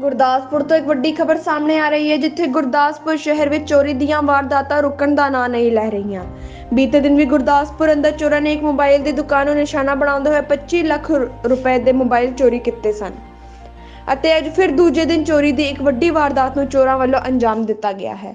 ਗੁਰਦਾਸਪੁਰ ਤੋਂ ਇੱਕ ਵੱਡੀ ਖਬਰ ਸਾਹਮਣੇ ਆ ਰਹੀ ਹੈ, ਜਿੱਥੇ ਗੁਰਦਾਸਪੁਰ ਸ਼ਹਿਰ ਵਿੱਚ ਚੋਰੀ ਦੀਆਂ ਵਾਰਦਾਤਾਂ ਰੁਕਣ ਦਾ ਨਾਂ ਨਹੀਂ ਲੈ ਰਹੀਆਂ। ਬੀਤੇ ਦਿਨ ਵੀ ਗੁਰਦਾਸਪੁਰ ਅੰਦਰ ਚੋਰਾਂ ਨੇ ਇੱਕ ਮੋਬਾਈਲ ਦੀ ਦੁਕਾਨ ਨੂੰ ਨਿਸ਼ਾਨਾ ਬਣਾਉਂਦੇ ਹੋਏ 25 ਲੱਖ ਰੁਪਏ ਦੇ ਮੋਬਾਈਲ ਚੋਰੀ ਕੀਤੇ ਸਨ। ਅਤੇ ਅੱਜ ਫਿਰ ਦੂਜੇ ਦਿਨ ਚੋਰੀ ਦੀ ਇੱਕ ਵੱਡੀ ਵਾਰਦਾਤ ਨੂੰ ਚੋਰਾਂ ਵੱਲੋਂ ਅੰਜਾਮ ਦਿੱਤਾ ਗਿਆ ਹੈ।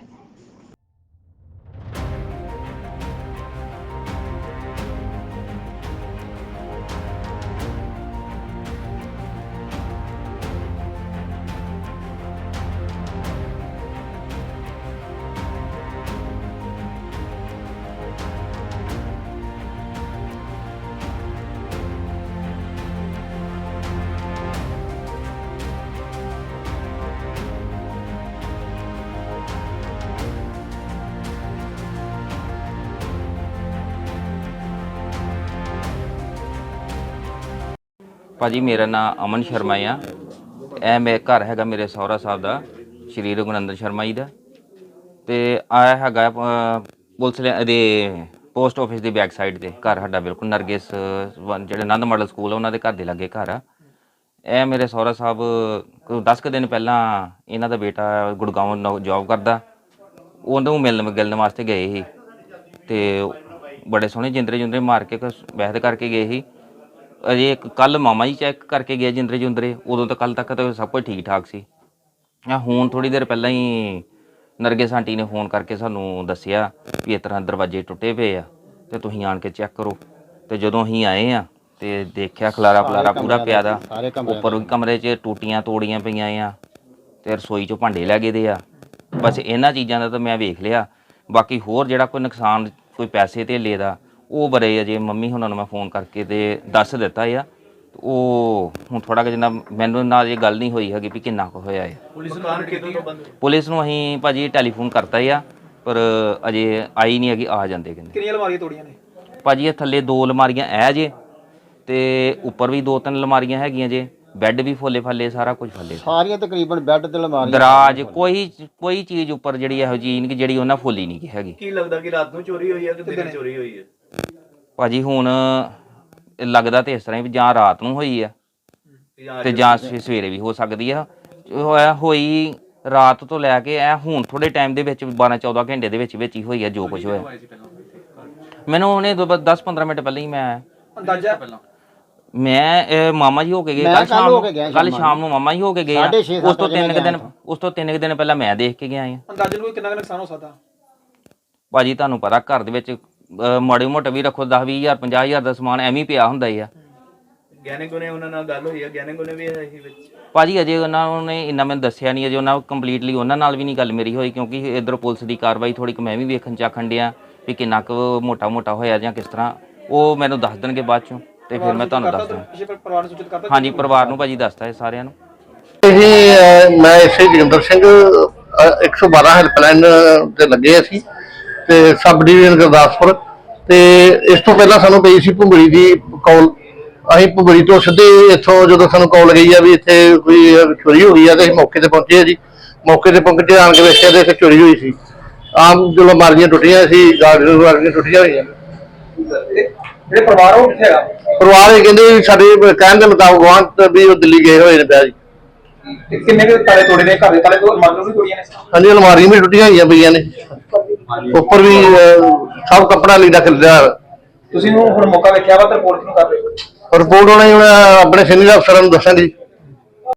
ਭਾਜੀ ਮੇਰਾ ਨਾਮ ਅਮਨ ਸ਼ਰਮਾ ਆ। ਇਹ ਮੇ ਘਰ ਹੈਗਾ ਮੇਰੇ ਸਹੁਰਾ ਸਾਹਿਬ ਦਾ ਸ਼੍ਰੀ ਰਘੁਨੰਦਨ ਸ਼ਰਮਾ ਜੀ ਦਾ। ਤੇ ਆ ਹੈਗਾ ਅਹ, ਪੁਲਿਸ ਲੈ ਇਹਦੇ ਪੋਸਟ ਆਫਿਸ ਦੀ ਬੈਕ ਸਾਈਡ ਤੇ ਘਰ ਸਾਡਾ ਬਿਲਕੁਲ ਨਰਗਿਸ ਵਨ- ਜਿਹੜੇ ਆਨੰਦ ਮਾਡਲ ਸਕੂਲ ਆ ਉਹਨਾਂ ਦੇ ਘਰ ਦੇ ਲਾਗੇ ਘਰ ਆ। ਇਹ ਮੇਰੇ ਸਹੁਰਾ ਸਾਹਿਬ 10 ਕੁ ਦਿਨ ਪਹਿਲਾਂ ਇਹਨਾਂ ਦਾ ਬੇਟਾ ਗੁੜਗਾਉਂ ਜੌਬ ਕਰਦਾ। ਉਹਨੂੰ ਮਿਲਣ ਗਿਲਣ ਵਾਸਤੇ ਗਏ ਸੀ। ਤੇ ਬੜੇ ਸੋਹਣੇ ਜਿੰਦਰੇ ਜੁੰਦਰੇ ਮਾਰ ਕੇ ਕੁਛ ਵੈਸੇ ਕਰਕੇ ਗਏ ਸੀ। ਅਜੇ ਕੱਲ ਮਾਮਾ ਜੀ ਚੈੱਕ ਕਰਕੇ ਗਿਆ ਜਿੰਦਰੇ ਜੁੰਦਰੇ ਉਦੋਂ ਤਾਂ ਕੱਲ ਤੱਕ ਤਾਂ ਸਭ ਕੁਝ ਠੀਕ ਠਾਕ ਸੀ। ਆ ਹੁਣ ਥੋੜੀ ਦੇਰ ਪਹਿਲਾਂ ਹੀ ਨਰਗਿਸ ਆਂਟੀ ਨੇ ਫੋਨ ਕਰਕੇ ਸਾਨੂੰ ਦੱਸਿਆ ਵੀ ਇਸ ਤਰ੍ਹਾਂ ਦਰਵਾਜ਼ੇ ਟੁੱਟੇ ਪਏ ਆ ਤੇ ਤੁਸੀਂ ਆਣ ਕੇ ਚੈੱਕ ਕਰੋ। ਤੇ ਜਦੋਂ ਅਸੀਂ ਆਏ ਆ ਤੇ ਦੇਖਿਆ ਖਲਾਰਾ ਖਲਾਰਾ ਪੂਰਾ ਪਿਆ ਦਾ ਉੱਪਰ ਵੀ ਕਮਰੇ 'ਚ ਟੂਟੀਆਂ ਤੋੜੀਆਂ ਪਈਆਂ ਆ ਤੇ ਰਸੋਈ 'ਚੋਂ ਭਾਂਡੇ ਲੈ ਗਏ ਦੇ ਆ। ਬਸ ਇਹਨਾਂ ਚੀਜ਼ਾਂ ਦਾ ਤਾਂ ਮੈਂ ਵੇਖ ਲਿਆ ਬਾਕੀ ਹੋਰ ਜਿਹੜਾ ਕੋਈ ਨੁਕਸਾਨ ਕੋਈ ਪੈਸੇ ਧੇਲੇ ਦਾ ਉਹ ਬਰੇ ਅਜੇ ਮੰਮੀ ਹੁਣਾਂ ਨੂੰ ਮੈਂ ਫੋਨ ਕਰਕੇ ਤੇ ਦੱਸ ਦਿੱਤਾ ਆ। ਉਹ ਹੁਣ ਥੋੜਾ ਜਿਹਾ ਮੈਨੂੰ ਨਾਲ ਇਹ ਗੱਲ ਨਹੀਂ ਹੋਈ ਹੈਗੀ ਵੀ ਕਿੰਨਾ ਕੁ ਹੋਇਆ ਹੈ ਪੁਲਿਸ ਨੂੰ ਕਿਦੋਂ ਤੋਂ ਬੰਦ? ਪੁਲਿਸ ਨੂੰ ਅਸੀਂ ਭਾਜੀ ਟੈਲੀਫੋਨ ਕਰਤਾ ਆ ਪਰ ਅਜੇ ਆਈ ਨਹੀਂ ਹੈਗੀ ਆ ਜਾਂਦੇ ਕਹਿੰਦੇ। ਕਿੰਨੀਆਂ ਅਲਮਾਰੀਆਂ ਤੋੜੀਆਂ ਨੇ? ਭਾਜੀ ਇਹ ਥੱਲੇ ਦੋ ਅਲਮਾਰੀਆਂ ਐ ਜੇ ਤੇ ਉੱਪਰ ਵੀ ਦੋ ਤਿੰਨ ਅਲਮਾਰੀਆਂ ਹੈਗੀਆਂ ਜੇ ਬੈੱਡ ਵੀ ਫੋਲੇ ਫੱਲੇ ਸਾਰਾ ਕੁਝ ਫੱਲੇ। ਸਾਰੀਆਂ ਤਕਰੀਬਨ ਬੈੱਡ ਤੇ ਅਲਮਾਰੀਆਂ ਦਰਾਜ ਕੋਈ ਕੋਈ ਚੀਜ਼ ਉੱਪਰ ਜਿਹੜੀ ਇਹੋ ਜਿਹੀ ਨਹੀਂ ਕਿ ਜਿਹੜੀ ਉਹਨਾਂ ਫੋਲੀ ਨਹੀਂ ਹੈਗੀ। ਕੀ ਲੱਗਦਾ ਕਿ ਰਾਤ ਨੂੰ ਚੋਰੀ ਹੋਈ ਹੈ ਕਿ ਦਿਨੇ ਚੋਰੀ ਹੋਈ ਹੈ ਭਾਜੀ ਹੁਣ ਲੱਗਦਾ ਤੇ ਇਸ ਤਰ੍ਹਾਂ ਹੀ ਵੀ ਜਾਂ ਰਾਤ ਨੂੰ ਹੋਈ ਆ ਤੇ ਜਾਂ ਸਵੇ- ਸਵੇਰੇ ਵੀ ਹੋ ਸਕਦੀ ਆ। ਹੋਇਆ ਹੋਈ ਰਾਤ ਤੋਂ ਲੈ ਕੇ ਐ ਹੁਣ ਥੋੜੇ ਟਾਈਮ ਦੇ ਵਿੱਚ 12 14 ਘੰਟੇ ਦੇ ਵਿੱਚ ਵਿੱਚ ਹੀ ਹੋਈ ਆ ਜੋ ਕੁਝ ਹੋਇਆ। ਮੈਨੂੰ ਉਹਨੇ 10 15 ਮਿੰਟ ਪਹਿਲਾਂ ਹੀ ਮੈਂ। ਅੰਦਾਜ਼ਾ? ਮੈਂ ਇਹ ਮਾਮਾ ਜੀ ਹੋ ਕੇ ਗਏ ਮੈਂ ਕੱਲ ਕੱਲ੍ਹ ਸ਼ਾਮ ਹੋ ਕੇ ਗਿਆ ਨੂੰ ਕੱਲ ਸ਼ਾਮਾਂ ਸ਼ਾਮ ਨੂੰ ਮਾਮਾ ਜੀ ਹੋ ਕੇ ਗਏ ਆ। ਸਾਢੇ ਛੇ, ਉਸ ਤੋਂ ਵਜੇ ਤਿੰਨ ਕੁ ਮੈਂ ਦਿਨ ਉਸ ਤੋਂ ਤਿੰਨ ਕੁ ਦਿਨ ਪਹਿਲਾਂ ਮੈਂ ਦੇਖ ਕੇ ਗਿਆ ਆ। ਅੰਦਾਜ਼ਨ ਕੋਈ ਕਿੰਨਾ ਕੁ ਨੁਕਸਾਨ ਹੋ ਸਕਦਾ? ਭਾਜੀ ਤੁਹਾਨੂੰ ਪਤਾ ਘਰ ਦੇ ਵਿੱਚ ਅਹ, ਮਾੜੇ ਮੋਟੇ ਵੀ ਰੱਖੋ 10 20000 50000 ਦਾ ਸਮਾਨ ਐਵੇਂ ਹੀ ਪਿਆ ਹੁੰਦਾ ਹੀ ਆ। ਗਿਆਨੇ ਕੋਨੇ ਉਹਨਾਂ ਨਾਲ ਗੱਲ ਹੋਈ ਹੈ ਗਿਆਨੇ ਕੋਨੇ ਵੀ ਹੈ ਵਿੱਚ? ਭਾਜੀ ਅਜੇ ਉਹਨਾਂ ਨੇ ਇੰਨਾ ਮੈਨੂੰ ਦੱਸਿਆ ਨਹੀਂ ਅਜੇ ਉਹਨਾਂ ਕੰਪਲੀਟਲੀ ਉਹਨਾਂ ਨਾਲ ਵੀ ਨਹੀਂ ਗੱਲ ਮੇਰੀ ਹੋਈ ਕਿਉਂਕਿ ਇਧਰ ਪੁਲਿਸ ਦੀ ਕਾਰਵਾਈ ਥੋੜੀ ਕੁ ਮੈਂ ਵੀ ਵੇਖਣ ਚਾਖਣ ਡਿਆ ਵੀ ਕਿੰਨਾ ਕੁ ਮੋਟਾ ਮੋਟਾ ਹੋਇਆ ਜਾਂ ਕਿਸ ਤਰ੍ਹਾਂ। ਉਹ ਮੈਨੂੰ ਦੱਸ ਦੇਣਗੇ ਬਾਅਦ ਚੋਂ ਤੇ ਫਿਰ ਮੈਂ ਤੁਹਾਨੂੰ ਦੱਸ ਦਾਂ ਪਿਛੇ ਪਰਿਵਾਰ ਨੂੰ ਸੂਚਿਤ ਕਰਤਾ? ਹਾਂਜੀ ਪਰਿਵਾਰ ਨੂੰ ਭਾਜੀ ਦੱਸਤਾ ਇਹ ਸਾਰਿਆਂ ਨੂੰ। ਇਹ ਅਹ, ਮੈਂ ਇਸੇ ਜਗਿੰਦਰ ਸਿੰਘ ਅਹ, 112 ਹੈਲਪਲਾਈਨ ਤੇ ਲੱਗੇ ਅਸੀਂ। ਤੇ ਸਬ ਡਿਵੀਜ਼ਨ ਗੁਰਦਾਸਪੁਰ ਤੇ ਇਸ ਤੋਂ ਪਹਿਲਾਂ ਸਾਨੂੰ ਪਈ ਸੀ ਭੁੰਬੜੀ ਦੀ ਕਾਲ। ਅਸੀਂ ਭੁੰਬੜੀ ਤੋਂ ਸਿੱਧੇ ਇੱਥੋਂ ਜਦੋਂ ਸਾਨੂੰ ਕਾਲ ਗਈ ਆ ਵੀ ਇੱਥੇ ਕੋਈ ਚੋਰੀ ਹੋ ਗਈ ਆ ਤੇ ਅਸੀਂ ਮੌਕੇ ਤੇ ਪਹੁੰਚੇ ਆ ਜੀ। ਮੌਕੇ ਤੇ ਪਹੁੰਚ ਕੇ ਆਣ ਕੇ ਵੇਖਿਆ ਤੇ ਇੱਥੇ ਚੋਰੀ ਹੋਈ ਸੀ। ਆਮ ਜਦੋਂ ਮਾਰੀਆਂ ਟੁੱਟੀਆਂ ਸੀ ਗਾਰਡਨ ਵਾਲੀਆਂ ਟੁੱਟੀਆਂ ਹੋਈਆਂ। ਜਿਹੜੇ ਪਰਿਵਾਰ ਉਹ ਕਿੱਥੇ ਹੈਗਾ ਪਰਿਵਾਰ ਇਹ ਕਹਿੰਦੇ ਸਾਡੇ ਕਹਿਣ ਦੇ ਮੁਤਾਬਕ ਵਾਂ ਵੀ ਉਹ ਦਿੱਲੀ ਗਏ ਹੋਏ ਨੇ ਪਿਆ ਜੀ। ਕਿੰਨੇ ਕੁ ਤਾਲੇ ਤੋੜੇ ਨੇ? ਘਰ ਦੇ ਤਾਲੇ ਵੀ ਤੋੜੀਆਂ ਨੇ? ਹਾਂਜੀ ਅਲਮਾਰੀਆਂ ਵੀ ਟੁੱਟੀਆਂ ਹੋਈਆਂ ਪਈਆਂ ਨੇ। ਉੱਪਰ ਵੀ ਅਹ, ਸਭ ਕੱਪੜਾ ਲੀੜਾ ਖਿਲਰਿਆ ਤੁਸੀਂ ਨੂੰ ਹੁਣ ਮੌਕਾ ਵੇਖਿਆ ਵਾ ਤੇ ਰਿਪੋਰਟ ਕਿਉਂ ਕਰ ਰਹੇ ਹੋ? ਰਿਪੋਰਟ ਹੁਣ ਆਪਣੇ ਸੀਨੀਅਰ ਅਫਸਰਾਂ ਨੂੰ ਦੱਸਾਂਗੇ ਜੀ।